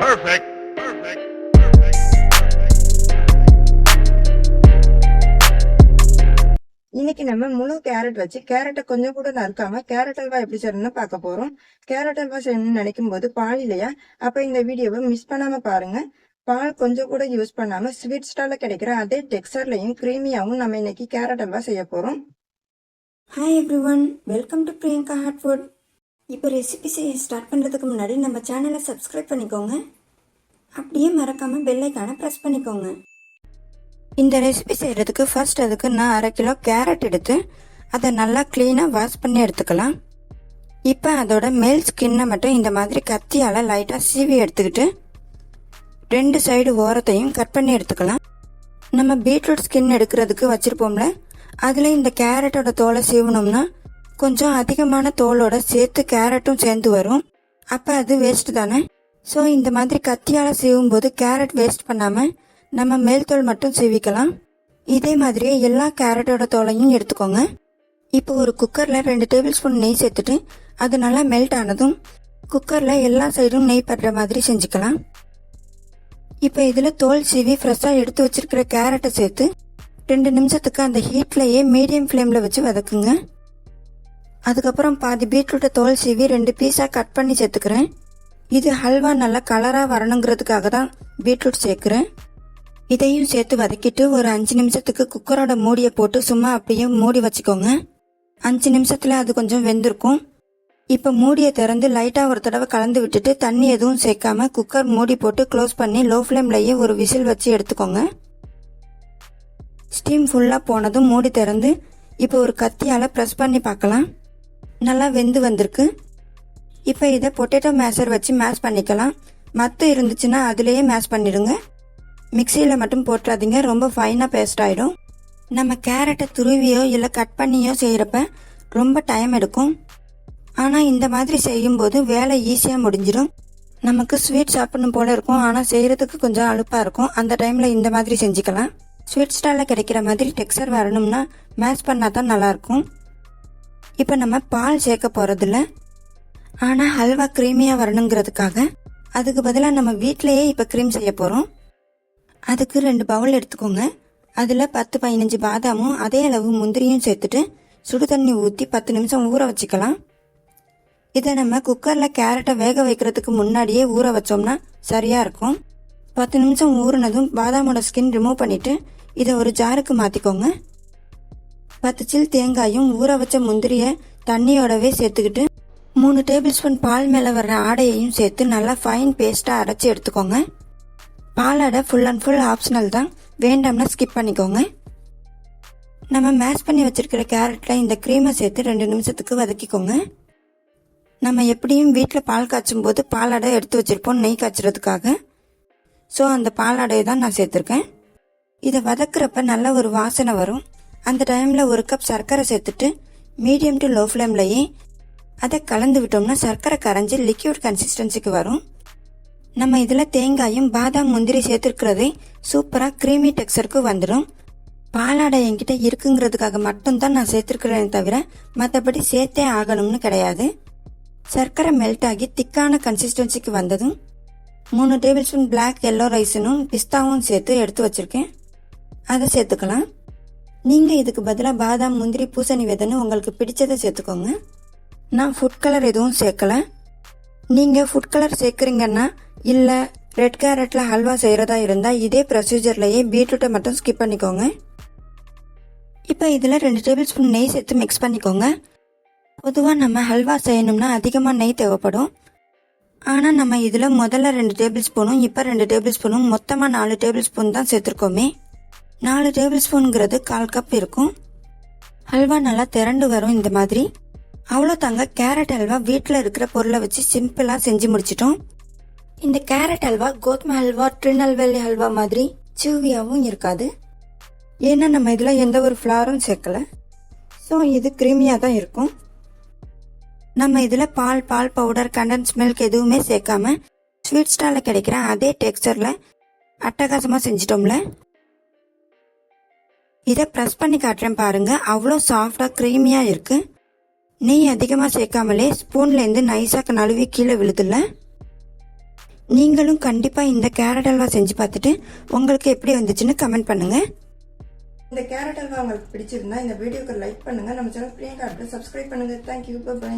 Perfect. இன்னைக்கு நம்ம முழு கேரட் வச்சு கேரட்டை கொஞ்சம் கூட நறுக்காம கேரட் அல்வா எப்படி செய்யணும்னு பார்க்க போறோம். கேரட் அல்வா செய்யணும்னு நினைக்கும் போது பால் இல்லையா? அப்ப இந்த வீடியோவை மிஸ் பண்ணாம பாருங்க. பால் கொஞ்சம் கூட யூஸ் பண்ணாம ஸ்வீட் ஸ்டால்ல கிடைக்கிற அதே டெக்ஸ்டர்லையும் கிரீமியாவும் நம்ம இன்னைக்கு கேரட் அல்வா செய்ய போறோம். Hi everyone welcome to Priyanka hot food இப்போ ரெசிபி செய்ய ஸ்டார்ட் பண்ணுறதுக்கு முன்னாடி நம்ம சேனலை சப்ஸ்கிரைப் பண்ணிக்கோங்க. அப்படியே மறக்காமல் பெல்லைக்கான ப்ரெஸ் பண்ணிக்கோங்க. இந்த ரெசிபி செய்கிறதுக்கு ஃபர்ஸ்ட் அதுக்கு நான் அரை கிலோ கேரட் எடுத்து அதை நல்லா க்ளீனாக வாஷ் பண்ணி எடுத்துக்கலாம். இப்போ அதோட மேல் ஸ்கின்னை மட்டும் இந்த மாதிரி கத்தியால் லைட்டாக சீவி எடுத்துக்கிட்டு ரெண்டு சைடு ஓரத்தையும் கட் பண்ணி எடுத்துக்கலாம். நம்ம பீட்ரூட் ஸ்கின் எடுக்கிறதுக்கு வச்சுருப்போம்ல அதில் இந்த கேரட்டோட தோலை சீவனோம்னா கொஞ்சம் அதிகமான தோலோட சேர்த்து கேரட்டும் சேர்ந்து வரும். அப்போ அது வேஸ்ட் தானே? ஸோ இந்த மாதிரி கத்தியால் சீவும் போது கேரட் வேஸ்ட் பண்ணாமல் நம்ம மேல் தோல் மட்டும் சீவிக்கலாம். இதே மாதிரியே எல்லா கேரட்டோட தோலையும் எடுத்துக்கோங்க. இப்போ ஒரு குக்கரில் ரெண்டு டேபிள் ஸ்பூன் நெய் சேர்த்துட்டு அது நல்லா மெல்ட் ஆனதும் குக்கரில் எல்லா சைடும் நெய் படுற மாதிரி செஞ்சுக்கலாம். இப்போ இதில் தோல் சீவி ஃப்ரெஷ்ஷாக எடுத்து வச்சிருக்கிற கேரட்டை சேர்த்து ரெண்டு நிமிஷத்துக்கு அந்த ஹீட்லேயே மீடியம் ஃப்ளேமில் வச்சு வதக்குங்க. அதுக்கப்புறம் பாதி பீட்ரூட்டை தோல் சீவி ரெண்டு பீஸாக கட் பண்ணி சேர்த்துக்கிறேன். இது ஹல்வா நல்லா கலராக வரணுங்கிறதுக்காக தான் பீட்ரூட் சேர்க்குறேன். இதையும் சேர்த்து வதக்கிட்டு ஒரு அஞ்சு நிமிஷத்துக்கு குக்கரோட மூடியை போட்டு சும்மா அப்படியே மூடி வச்சுக்கோங்க. அஞ்சு நிமிஷத்தில் அது கொஞ்சம் வெந்திருக்கும். இப்போ மூடியை திறந்து லைட்டாக ஒரு தடவை கலந்து விட்டுட்டு தண்ணி எதுவும் சேர்க்காம குக்கர் மூடி போட்டு க்ளோஸ் பண்ணி லோ ஃப்ளேம்லயே ஒரு விசில் வச்சு எடுத்துக்கோங்க. ஸ்டீம் ஃபுல்லாக போனதும் மூடி திறந்து இப்போ ஒரு கத்தியால் ப்ரெஸ் பண்ணி பார்க்கலாம். நல்லா வெந்து வந்திருக்கு. இப்போ இதை பொட்டேட்டோ மேஷர் வச்சு மேஷ் பண்ணிக்கலாம். மத்து இருந்துச்சுன்னா அதுலேயே மேஷ் பண்ணிடுங்க. மிக்சியில் மட்டும் போட்டுறாதீங்க. ரொம்ப ஃபைனாக பேஸ்ட் ஆகிடும் நம்ம கேரட்டை துருவியோ இல்லை கட் பண்ணியோ செய்கிறப்ப ரொம்ப டைம் எடுக்கும். ஆனால் இந்த மாதிரி செய்யும்போது வேலை ஈஸியாக முடிஞ்சிடும். நமக்கு ஸ்வீட் சாப்பிடணும் போல இருக்கும். ஆனால் செய்கிறதுக்கு கொஞ்சம் அலுப்பாக இருக்கும். அந்த டைமில் இந்த மாதிரி செஞ்சுக்கலாம். ஸ்வீட் ஸ்டாலில் கிடைக்கிற மாதிரி டெக்ஸ்டர் வரணும்னா மேஷ் பண்ணால் தான் நல்லாயிருக்கும் இப்போ நம்ம பால் சேர்க்க போகிறதில்ல ஆனால் ஹல்வா க்ரீமியாக வரணுங்கிறதுக்காக அதுக்கு பதிலாக நம்ம வீட்டிலையே இப்போ க்ரீம் செய்ய போகிறோம் அதுக்கு ரெண்டு பவுல் எடுத்துக்கோங்க. அதில் பத்து பதினஞ்சு பாதாமும் அதே அளவு முந்திரியும் சேர்த்துட்டு சுடு தண்ணி ஊற்றி பத்து நிமிஷம் ஊற வச்சுக்கலாம். இதை நம்ம குக்கரில் கேரட்டை வேக வைக்கிறதுக்கு முன்னாடியே ஊற வச்சோம்னா சரியாக இருக்கும். பத்து நிமிஷம் ஊறினதும் பாதாமோட ஸ்கின் ரிமூவ் பண்ணிவிட்டு இதை ஒரு ஜாருக்கு மாற்றிக்கோங்க பத்து சில் தேங்காயும் ஊற வச்ச முந்திரியை தண்ணியோடவே சேர்த்துக்கிட்டு மூணு டேபிள் ஸ்பூன் பால் மேலே வர்ற ஆடையையும் சேர்த்து நல்லா ஃபைன் பேஸ்ட்டாக அரைச்சி எடுத்துக்கோங்க. பாலாடை ஃபுல் அண்ட் ஃபுல் ஆப்ஷனல் தான். வேண்டாம்னா ஸ்கிப் பண்ணிக்கோங்க. நம்ம மேஷ் பண்ணி வச்சிருக்கிற கேரட்டில் இந்த க்ரீமை சேர்த்து ரெண்டு நிமிஷத்துக்கு வதக்கிக்கோங்க. நம்ம எப்படியும் வீட்டில் பால் காய்ச்சும் போது பாலாடை எடுத்து வச்சிருப்போம் நெய் காய்ச்சறதுக்காக. ஸோ அந்த பாலாடையை தான் நான் சேர்த்துருக்கேன். இதை வதக்குறப்ப நல்ல ஒரு வாசனை வரும். அந்த டைமில் ஒரு கப் சர்க்கரை சேர்த்துட்டு மீடியம் டு லோ ஃப்ளேம்லையே அதை கலந்து விட்டோம்னா சர்க்கரை கரைஞ்சி லிக்யூட் கன்சிஸ்டன்சிக்கு வரும். நம்ம இதில் தேங்காயும் பாதாம் முந்திரி சேர்த்துருக்கிறதே சூப்பராக க்ரீமி டெக்ஸ்சருக்கு வந்துடும் பாலாடை என்கிட்ட இருக்குங்கிறதுக்காக மட்டும்தான் நான் சேர்த்துருக்கிறேனே தவிர மற்றபடி சேர்த்தே ஆகணும்னு கிடையாது. சர்க்கரை மெல்ட் ஆகி திக்கான கன்சிஸ்டன்சிக்கு வந்ததும் மூணு டேபிள் ஸ்பூன் பிளாக் எல்லோ ரைஸனும் பிஸ்தாவும் சேர்த்து எடுத்து வச்சுருக்கேன். அதை சேர்த்துக்கலாம். நீங்கள் இதுக்கு பதிலாக பாதாம் முந்திரி பூசணி விதைன்னு உங்களுக்கு பிடிச்சதை சேர்த்துக்கோங்க. நான் ஃபுட் கலர் எதுவும் சேர்க்கல. நீங்கள் ஃபுட் கலர் சேர்க்குறீங்கன்னா இல்லை ரெட் கேரட்டில் ஹல்வா செய்கிறதா இருந்தால் இதே ப்ரொசீஜர்லேயே பீட்ரூட்டை மட்டும் ஸ்கிப் பண்ணிக்கோங்க. இப்போ இதில் ரெண்டு டேபிள் ஸ்பூன் நெய் சேர்த்து மிக்ஸ் பண்ணிக்கோங்க. பொதுவாக நம்ம ஹல்வா செய்யணும்னா அதிகமாக நெய் தேவைப்படும். ஆனால் நம்ம இதில் முதல்ல ரெண்டு டேபிள் ஸ்பூனும் இப்போ ரெண்டு டேபிள் ஸ்பூனும் மொத்தமாக நாலு டேபிள் ஸ்பூன் தான் சேர்த்துருக்கோமே. நாலு டேபிள் ஸ்பூனுங்கிறது கால் கப் இருக்கும். ஹல்வா நல்லா திரண்டு வரும் இந்த மாதிரி. அவ்வளோ தாங்க கேரட் அல்வா வீட்டில் இருக்கிற பொருளை வச்சு சிம்பிளாக செஞ்சு முடிச்சிட்டோம். இந்த கேரட் அல்வா கோதுமை அல்வா திருநெல்வேலி அல்வா மாதிரி சூவியாகவும் இருக்காது. ஏன்னா நம்ம இதில் எந்த ஒரு ஃப்ளாரும் சேர்க்கல. ஸோ இது க்ரீமியாக தான் இருக்கும். நம்ம இதில் பால் பால் பவுடர் கண்டன்ஸ் மில்க் எதுவுமே சேர்க்காம ஸ்வீட் ஸ்டாலில் கிடைக்கிற அதே டெக்ஸ்டரில் அட்டகாசமாக செஞ்சிட்டோம்ல. இதை ப்ரெஸ் பண்ணி காட்டுறேன் பாருங்க. அவ்வளோ சாஃப்டாக க்ரீமியாக இருக்கு. நெய் அதிகமாக சேர்க்காமலே ஸ்பூன்லேருந்து நைஸாக நழுவி கீழே விழுதுல நீங்களும் கண்டிப்பாக இந்த கேரட் அல்வா செஞ்சு பார்த்துட்டு உங்களுக்கு எப்படி வந்துச்சுன்னு கமெண்ட் பண்ணுங்க. இந்த கேரட் அல்வா உங்களுக்கு பிடிச்சிருந்தா இந்த வீடியோக்கு லைக் பண்ணுங்க. நம்ம சேனல் பிரியங்கா சப்ஸ்கிரைப் பண்ணுங்க. Thank you bye